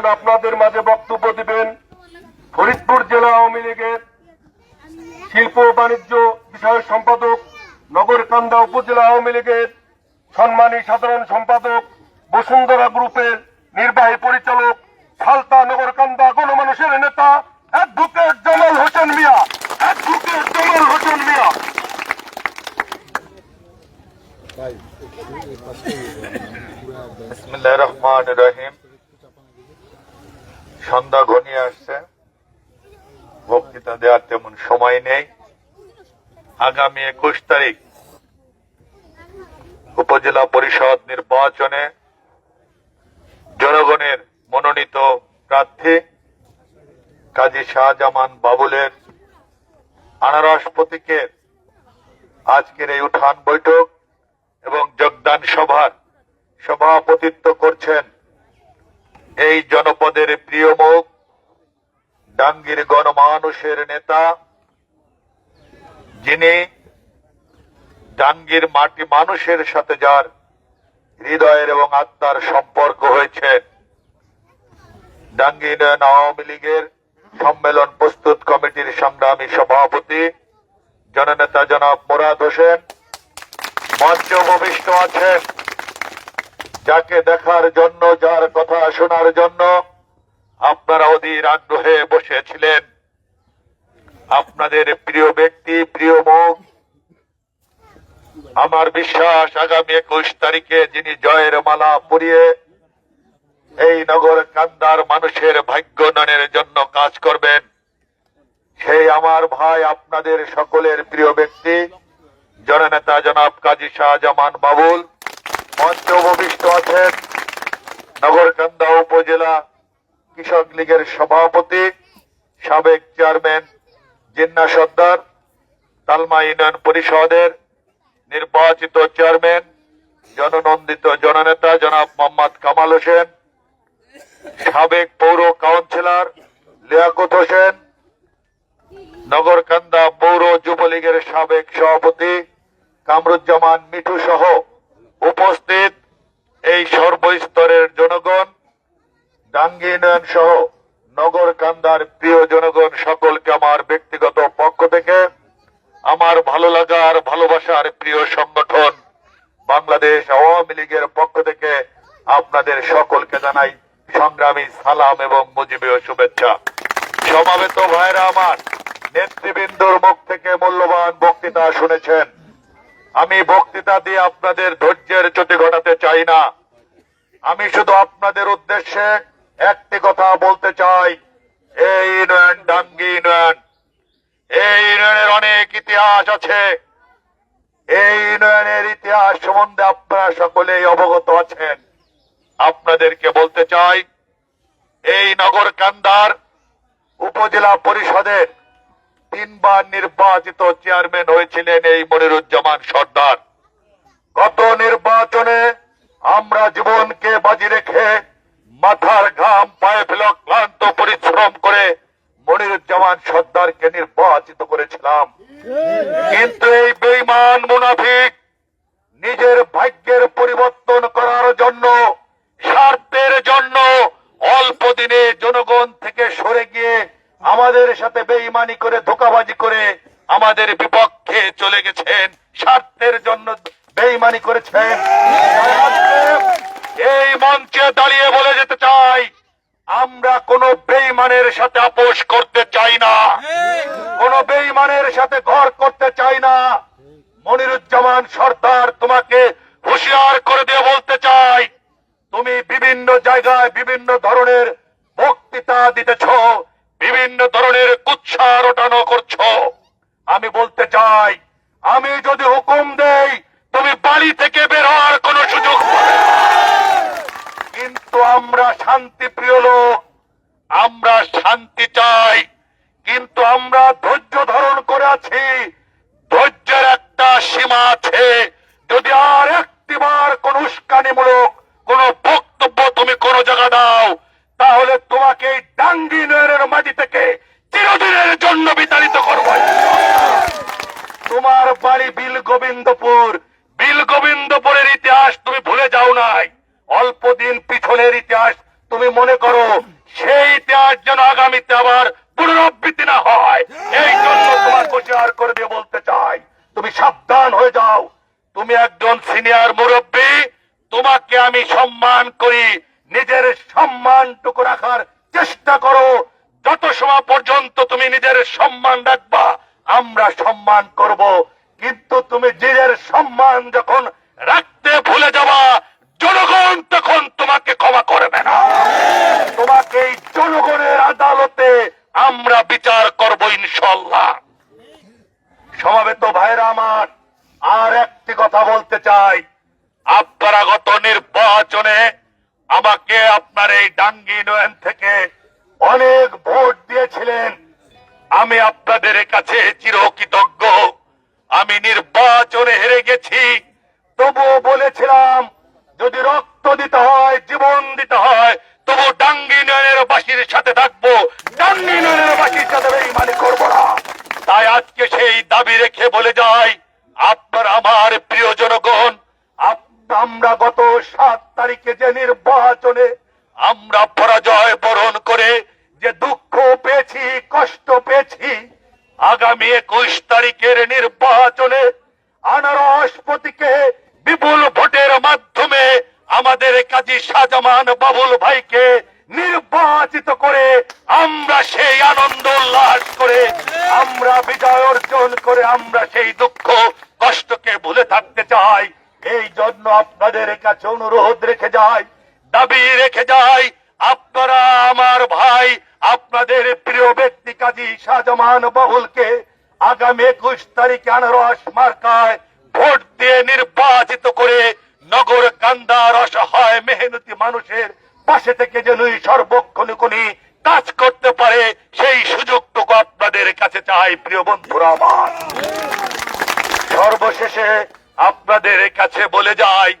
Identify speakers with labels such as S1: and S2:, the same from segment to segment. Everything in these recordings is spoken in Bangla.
S1: এখন আপনাদের মাঝে বক্তব্য দিবেন, ফরিদপুর জেলা আওয়ামী লীগের শিল্প বাণিজ্য বিষয়ক সম্পাদক, নগরকান্দা উপজেলা আওয়ামী লীগের সম্মানী সাধারণ সম্পাদক, বসুন্ধরা গ্রুপের নির্বাহী পরিচালক সালতা নগরকান্দা গণমানুষের নেতা, অ্যাডভোকেট জামাল হোসেন মিয়া। অ্যাডভোকেট জামাল হোসেন মিয়া।
S2: বিসমিল্লাহ রহমান রহিম। সন্ধ্যা ঘনিয়ে আসছে। বক্তৃতা দেওয়ার তেমন সময় নেই। আগামী একুশ তারিখ উপজেলা পরিষদ নির্বাচনে জনগণের মনোনীত প্রার্থী কাজী শাহজামান বাবুলের আনারস প্রতীকের আজকের এই উঠান বৈঠক এবং যোগদান সভার সভাপতিত্ব করছেন এই জনপদের প্রিয় মুখ ডাঙ্গির গণমানুষের নেতা, যিনি ডাঙ্গির মাটি মানুষের সাথে যার হৃদয়ের এবং আত্মার সম্পর্ক হয়েছে। ডাঙ্গি আওয়ামী লীগের সম্মেলন প্রস্তুত কমিটির সংগ্রামী সভাপতি, জননেতা জনাব মোরাদ হোসেন, মঞ্চ ভবিষ্ঠ আছেন। যাকে দেখার জন্য, যার কথা শোনার জন্য আপনারা অধীর আগ্রহে বসেছিলেন। আপনাদের প্রিয় ব্যক্তি, প্রিয় মুখ, আমার বিশ্বাস আগামী একুশ তারিখে যিনি জয়ের মালা পরিয়ে এই নগর কান্দার মানুষের ভাগ্য উন্নয়নের জন্য কাজ করবেন, সেই আমার ভাই আপনাদের সকলের প্রিয় ব্যক্তি, জননেতা জনাব কাজী শাহজামান বাবুল। মঞ্চ উপবিষ্ট আছেন নগরকান্দা উপজেলা কৃষক লীগের সভাপতি, সাবেক চেয়ারম্যান জিন্না সর্দার, তালমা ইউনিয়ন পরিষদের নির্বাচিত চেয়ারম্যান, জননন্দিত জননেতা জনাব মোহাম্মদ কামাল হোসেন, সাবেক পৌর কাউন্সিলর লিয়াকত হোসেন, নগরকান্দা পৌর যুবলীগের সাবেক সভাপতি কামরুজ্জামান মিঠু সহ উপস্থিত এই সর্বস্তরের জনগণ ডাঙ্গি সহ নগরকান্দার প্রিয় জনগণ সকলকে আমার ব্যক্তিগত পক্ষ থেকে আমার ভালো লাগার, ভালোবাসার প্রিয় সংগঠন বাংলাদেশ আওয়ামী লীগের পক্ষ থেকে আপনাদের সকলকে জানাই সংগ্রামী সালাম এবং মুজিবীয় শুভেচ্ছা। সমাবেত ভাইরা আমার, নেতৃবৃন্দর মুখ থেকে মূল্যবান বক্তৃতা শুনেছেন। আমি বক্তৃতা দিয়ে আপনাদের ধৈর্যের চ্যুতি ঘটাতে চাই না। আমি শুধু আপনাদের উদ্দেশ্যে একটি কথা বলতে চাই। এই ইউনিয়ন ডাঙ্গি ইউনিয়ন, এই ইউনিয়নের অনেক ইতিহাস আছে। এই ইউনিয়নের ইতিহাস সম্বন্ধে আপনারা সকলেই অবগত আছেন। আপনাদেরকে বলতে চাই, এই নগর কান্দার উপজেলা পরিষদের তিনবার নির্বাচিত চেয়ারম্যান হয়েছিলেন এই মনিরুজ্জামান সর্দার। গত নির্বাচনে আমরা জীবনকে বাজি রেখে মাথার ঘাম, পায়ে ফেলা ক্লান্ত পরিশ্রম করে মনিরুজ্জামান সর্দারকে নির্বাচিত করেছিলাম। কিন্তু এই বেইমান মুনাফিক নিজের ভাগ্যের পরিবর্তন করার জন্য, স্বার্থের জন্য অল্প দিনে জনগণ থেকে সরে গিয়ে আমাদের সাথে বেইমানি করে, ধোকাবাজি করে আমাদের বিপক্ষে চলে গেছেন। স্বার্থের জন্য বেইমানি করেছেন। এই মঞ্চে দাঁড়িয়ে বলে যেতে চাই, আমরা কোন বেইমানের সাথে আপোষ করতে চাই না। কোন বেইমানের সাথে ঘর করতে চাই না। মনিরুজ্জামান সর্দার তোমাকে হুঁশিয়ার করে দিয়ে বলতে চাই, তুমি বিভিন্ন জায়গায় বিভিন্ন ধরনের বক্তৃতা দিতেছ। বিভিন্ন ধরনের কুৎসা রটানো করছ। আমি বলতে চাই, আমি যদি হুকুম দেই, তুমি বাড়ি থেকে বের হওয়ার কোন সুযোগ কিন্তু আমরা শান্তি প্রিয় লোক, আমরা শান্তি চাই, কিন্তু আমরা ধৈর্য ধারণ করে আছি। ধৈর্যের একটা সীমা আছে। যদি আর একটিবার কোন উস্কানিমূলক কোন বক্তব্য তুমি কোন জায়গা দাও তাহলে তোমাকে এই ডাঙ্গি নয়ের মাটি থেকে চিরদিনের জন্য বিতাড়িত করব। তোমার বাড়ি বিল গোবিন্দপুর বিল গোবিন্দপুরের ইতিহাস তুমি ভুলে যাও নাই। অল্প দিন পিছনের ইতিহাস তুমি মনে করো, সেই ইতিহাস যেন আগামীতে আবার পুনরাবৃত্তি না হয়। এই জন্য তোমার হুঁশিয়ার করে দিয়ে বলতে চাই। তুমি সাবধান হয়ে যাও। তুমি একজন সিনিয়র মুরব্বী। তোমাকে আমি সম্মান করি। নিজের সম্মানটুকু রাখার চেষ্টা করো। যত সময় পর্যন্ত তুমি নিজের সম্মান রাখবা, আমরা সম্মান করব। কিন্তু তুমি নিজের সম্মান যখন রাখতে ভুলে যাবা, জনগণ তখন তোমাকে ক্ষমা করবে না। তোমাকে এই জনগণের আদালতে আমরা বিচার করব ইনশাল্লাহ সমাবেত ভাইরা আমার, আর একটি কথা বলতে চাই। আপনারা গত নির্বাচনে আমাকে আপনার এই ডাঙ্গি নয়ন থেকে অনেক ভোট দিয়েছিলেন। আমি আপনাদের কাছে চিরকৃতজ্ঞ। আমি নির্বাচনে হেরে গেছি। তবুও বলেছিলাম, যদি রক্ত দিতে হয়, জীবন দিতে হয়, তবু ডাঙ্গি নয়নের বাসীর সাথে থাকব। ডাঙ্গি নয়নের বাসীর সাথে বেইমানি করব না। তাই আজকে সেই দাবি রেখে বলে যাই, আপনার আমার প্রিয় জনগণ আমরা গত সাত তারিখে যে নির্বাচনে আমরা পরাজয় বরণ করে যে দুঃখ পেয়েছি, কষ্ট পেয়েছি, আগামী একুশ তারিখের নির্বাচনে আনারস প্রতীকে বিপুল ভোটের মাধ্যমে আমাদের কাজী শাহজামান বাবুল ভাইকে নির্বাচিত করে আমরা সেই আনন্দ উল্লাস করে, আমরা বিজয় অর্জন করে, আমরা সেই দুঃখ, কষ্টকে ভুলে থাকতে চাই। এই জন্য আপনাদের কাছে অনুরোধ রেখে যাই, দাবি রেখে যাই, আপনারা আমার ভাই, আপনাদের প্রিয় ব্যক্তি কাজী শাহজামান বাবুলকে আগামী একুশ তারিখে আনারস মার্কায় ভোট দিয়ে নির্বাচিত করে নগর কান্দার অসহায় মেহনতি মানুষের পাশে থেকে যেন সর্বক্ষণিকণি কাজ করতে পারে, সেই সুযোগটুকু আপনাদের কাছে চাই, প্রিয় বন্ধুরা আমার। সর্বশেষে আপনাদের কাছে বলে যাই,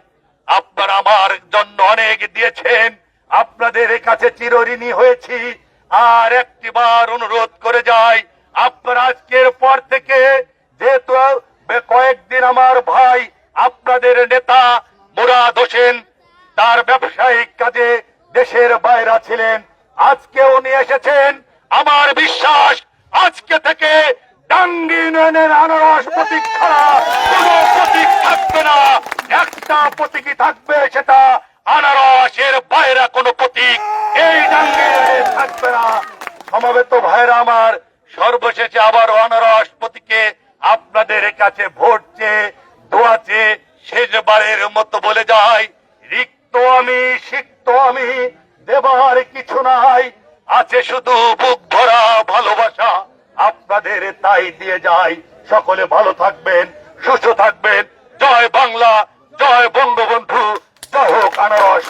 S2: আপনারা আমার জন্য অনেক দিয়েছেন, আপনাদের কাছে চিরঋণী হয়েছি, আর একটিবার অনুরোধ করে যাই, আপনারা আজকের পর থেকে যেহেতু কয়েকদিন আমার ভাই আপনাদের নেতা মুরাদ হোসেন, তার ব্যবসায়িক কাজে দেশের বাইরা ছিলেন আজকে উনি এসেছেন। আমার বিশ্বাস আজকে থেকে ডাঙ্গি ইউনিয়নের আনারস প্রতীক ছাড়া কোন প্রতীক থাকবে না। একটা প্রতীকই থাকবে, সেটা আনারসের বাইরে কোনো প্রতীক এই ডাঙ্গি থাকবে না। সমবেত ভাইরা আমার, সর্বশেষে আবার আনারস প্রতীকে আপনাদের কাছে ভোট চেয়ে, দোয়া চেয়ে শেষবারের মতো বলে যায় রিক্ত আমি, সিক্ত আমি, দেবার কিছু নাই, আছে শুধু বুক ভরা ভালোবাসা। আপনাদের তাই দিয়ে যাই। সকলে ভালো থাকবেন, সুস্থ থাকবেন। জয় বাংলা, জয় বঙ্গবন্ধু। জয় হোক আনারস